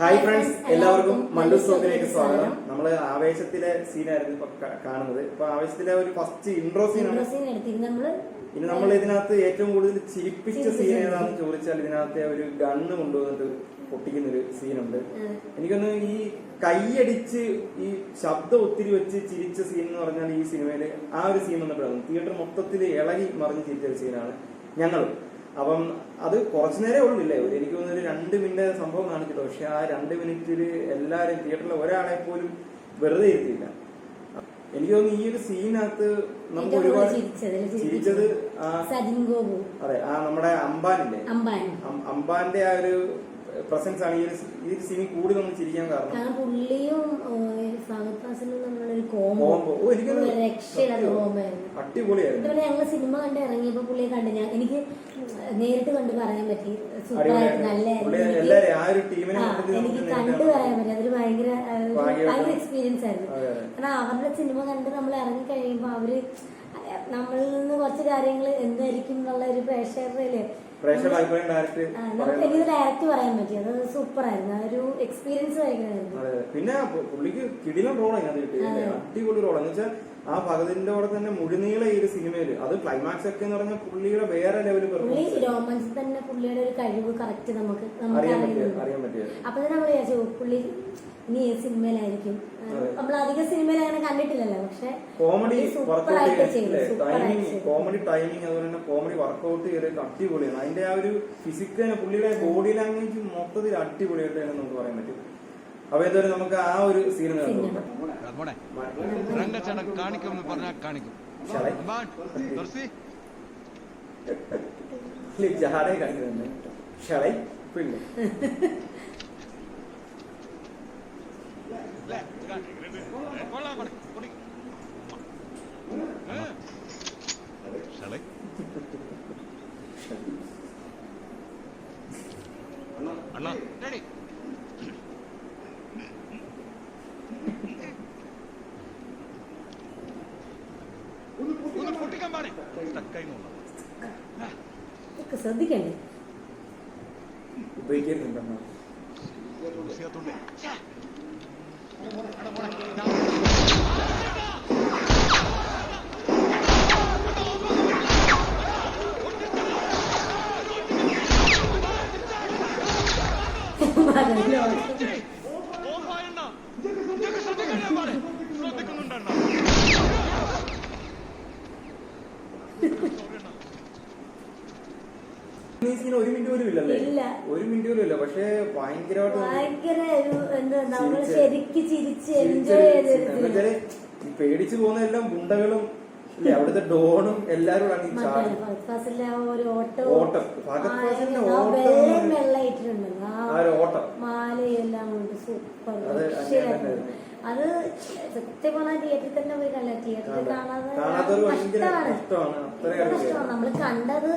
Hi friends എല്ലാവർക്കും മല്ലു സ്റ്റോക്കിലേക്ക് സ്വാഗതം. നമ്മൾ ആവേശത്തിലെ സീനായിരുന്നു ഇപ്പൊ കാണുന്നത്. ഇപ്പൊ ആവേശത്തിലെ ഒരു ഫസ്റ്റ് ഇൻട്രോ സീനാണ് ഇനി നമ്മൾ ഇതിനകത്ത് ഏറ്റവും കൂടുതൽ ചിരിപ്പിച്ച സീൻ ഏതാണെന്ന് ചോദിച്ചാൽ ഇതിനകത്തെ ഒരു ഗണ്ണ് കൊണ്ടുവന്നിട്ട് പൊട്ടിക്കുന്ന ഒരു സീനുണ്ട് എനിക്കൊന്ന് ഈ കൈയടിച്ച് ഈ ശബ്ദം ഒത്തിരി വെച്ച് ചിരിച്ച സീൻ എന്ന് പറഞ്ഞാൽ ഈ സിനിമയിൽ ആ ഒരു സീൻ വന്നപ്പോഴാണ്. തിയേറ്റർ മൊത്തത്തിൽ ഇളകി മറിഞ്ഞ് ചിരിച്ച ഒരു സീനാണ് ഞങ്ങൾ അപ്പം അത് കുറച്ചു നേരമേ ഉള്ളൂ ഇല്ലേ ഒരു എനിക്ക് തോന്നുന്നു ഒരു രണ്ട് മിനിറ്റ് സംഭവം കാണിച്ചിട്ട്? പക്ഷെ ആ രണ്ട് മിനിറ്റിൽ എല്ലാവരും തിയേറ്ററിൽ ഒരാളെ പോലും വെറുതെ ഇരുത്തിയില്ല. എനിക്ക് തോന്നുന്നു ഈ ഒരു സീനകത്ത് നമുക്ക് ഒരുപാട് ചിരിച്ചത്, അതെ ആ നമ്മുടെ അമ്പാനില്ലേ അമ്പാന്റെ ആ ഒരു പ്രസൻസ് ആണ് ഈ ഒരു ഈ ഒരു സീനിൽ കൂടി നമ്മൾ ചിരിക്കാൻ കാരണം. കാരണം പുള്ളിയും ഏഹ്, ഫഹദ് ഫാസിലും തമ്മിലൊരു കോമ്പോ കോംബോ ഓ എനിക്കൊരു രക്ഷയില്ലാത്ത കോമ്പോ ആയിരുന്നു. അടിപൊളിയായിരുന്നു. ഇതുപോലെ ഞങ്ങൾ സിനിമ കണ്ട് ഇറങ്ങിയപ്പോ പുള്ളിയെ കണ്ട് ഞാൻ എനിക്ക് നേരിട്ട് കണ്ട് പറയാൻ പറ്റി. സൂപ്പർ ആയിട്ട് അടിപൊളിയായിരുന്നു. നല്ലായിരുന്നു പുള്ളി എനിക്ക് എല്ലാരെയും ആ ഒരു ടീമിനെ എനിക്ക് കണ്ടു നേരിട്ട് പറയാൻ പറ്റി. അതൊരു ഭയങ്കര ആ, ഒരു ഭാഗ്യമായിട്ട് ഭയങ്കര എക്സ്പീരിയൻസ് ആയിരുന്നു. അതെ, അതെ. കാരണം അവരുടെ സിനിമ കണ്ട് നമ്മൾ ഇറങ്ങി കഴിയുമ്പോ അവർ നമ്മളിൽ നിന്ന് കുറച്ച് കാര്യങ്ങൾ എന്തായിരിക്കും എന്നുള്ള ഒരു പ്രേക്ഷകരുടെ ഡയറക്റ്റ് പറയാൻ പറ്റി. അത് സൂപ്പർ ആയിരുന്നു ഒരു എക്സ്പീരിയൻസ്. പിന്നെ പുള്ളിക്ക് കിടിലം റോളാണ് അത് കിട്ടിയത് അടിപൊളി റോൾ എന്ന് വെച്ചാൽ ആ ഭഗതിന്റെ കൂടെ തന്നെ മുഴുനീള ഈ ഒരു സിനിമയിൽ അത് ക്ലൈമാക്സ് ഒക്കെ എന്ന് പറഞ്ഞാൽ പുള്ളിയുടെ വേറെ ലെവൽ രോമാൻസിൽ തന്നെ പുള്ളിയുടെ ഒരു കഴിവ് കറക്റ്റ് നമുക്ക് അറിയാൻ പറ്റിയത് അപ്പൊ നമ്മൾ വിചാരിച്ചു "ഓ, പുള്ളി ഇനി സിനിമയിലായിരിക്കും? നമ്മൾ അധികം സിനിമയിൽ അങ്ങനെ പക്ഷെ comedy workout timing comedy timing അതുപോലെ തന്നെ കോമഡി വർക്കൗട്ട് ചെയ്ത് അടിപൊളിയാണ്. അതിന്റെ ആ ഒരു ഫിസിക്കൽ പുള്ളിയുടെ ബോഡി ലാംഗ്വേജ് മൊത്തത്തിൽ അടിപൊളിയായിട്ടാണ് നമുക്ക് പറയാൻ പറ്റും. അപ്പൊ എന്തായാലും നമുക്ക് ആ ഒരു സീൻ കാണിക്കും തുളസി, ജഹാടെ കാണിക്കുന്നുണ്ട്. ഷളൈ? പിന്നെ ഇല്ലേ? കൊള്ളാം, കൊടി, കൊടി. ഏ. ഷളേ. അണ്ണാ? ഒന്ന് പൊട്ടിക്കാൻ പാടേ സ്റ്റക്കായി ശ്രദ്ധിക്കണ്ടേ ഉപയോഗിക്കുന്നുണ്ടെന്നോ ഒരു മിനിറ്റ് പോലും ഇല്ലല്ലേ. ഒരു മിനിറ്റ് പോലും ഇല്ല. പക്ഷേ ഭയങ്കരമായിട്ട് ചിരിച്ച് പേടിച്ചു പോകുന്ന എല്ലാം ഗുണ്ടകളും ഇല്ലേ? അവിടുത്തെ ഡോണും എല്ലാരും ആണ് ചാടി. ഓട്ടോ. ഫഹദ് ഓട്ടം മാലയെല്ലാം സൂപ്പർ അത് സത്യം പറഞ്ഞാൽ തിയേറ്ററിൽ തന്നെ പോയി കണ്ടില്ല തിയേറ്ററിൽ. കാണാതെ നമ്മൾ കണ്ടത്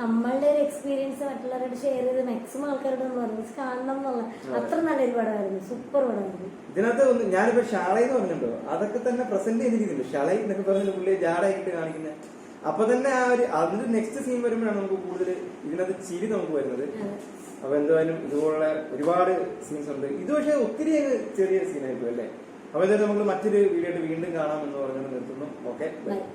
നമ്മളുടെ ഒരു എക്സ്പീരിയൻസ് മറ്റുള്ളവരോട് ഷെയർ ചെയ്ത് മാക്സിമം ആൾക്കാരോട് പറഞ്ഞു കാണണം എന്നുള്ള അത്ര നല്ലൊരു പടമായിരുന്നു. സൂപ്പർ പടമായിരുന്നു. ഇതിനകത്ത് ഒന്ന് ഞാനിപ്പോ ഷാളൈ എന്ന് പറഞ്ഞിട്ടുണ്ടോ? അതൊക്കെ തന്നെ പ്രസന്റ് ചെയ്തിരിക്കുന്നുണ്ട്. ഷാളൈ എന്നൊക്കെ പറഞ്ഞ പുള്ളിയെ ജാടായിട്ട് കാണിക്കുന്നത് അപ്പൊ തന്നെ ആ ഒരു അതിന്റെ നെക്സ്റ്റ് സീൻ വരുമ്പോഴാണ് നമുക്ക് കൂടുതൽ ഇതിനകത്ത് ചിരി നമുക്ക് വരുന്നത്. അപ്പൊ എന്തായാലും ഇതുപോലുള്ള ഒരുപാട് സീൻസ് ഉണ്ട്. ഇത് പക്ഷെ ഒത്തിരി ചെറിയ സീനായിരിക്കും അല്ലേ? അപ്പൊ എന്തായാലും നമുക്ക് മറ്റൊരു വീഡിയോ വീണ്ടും കാണാം എന്ന് പറഞ്ഞുകൊണ്ട് നിർത്തുന്നു. ഓക്കെ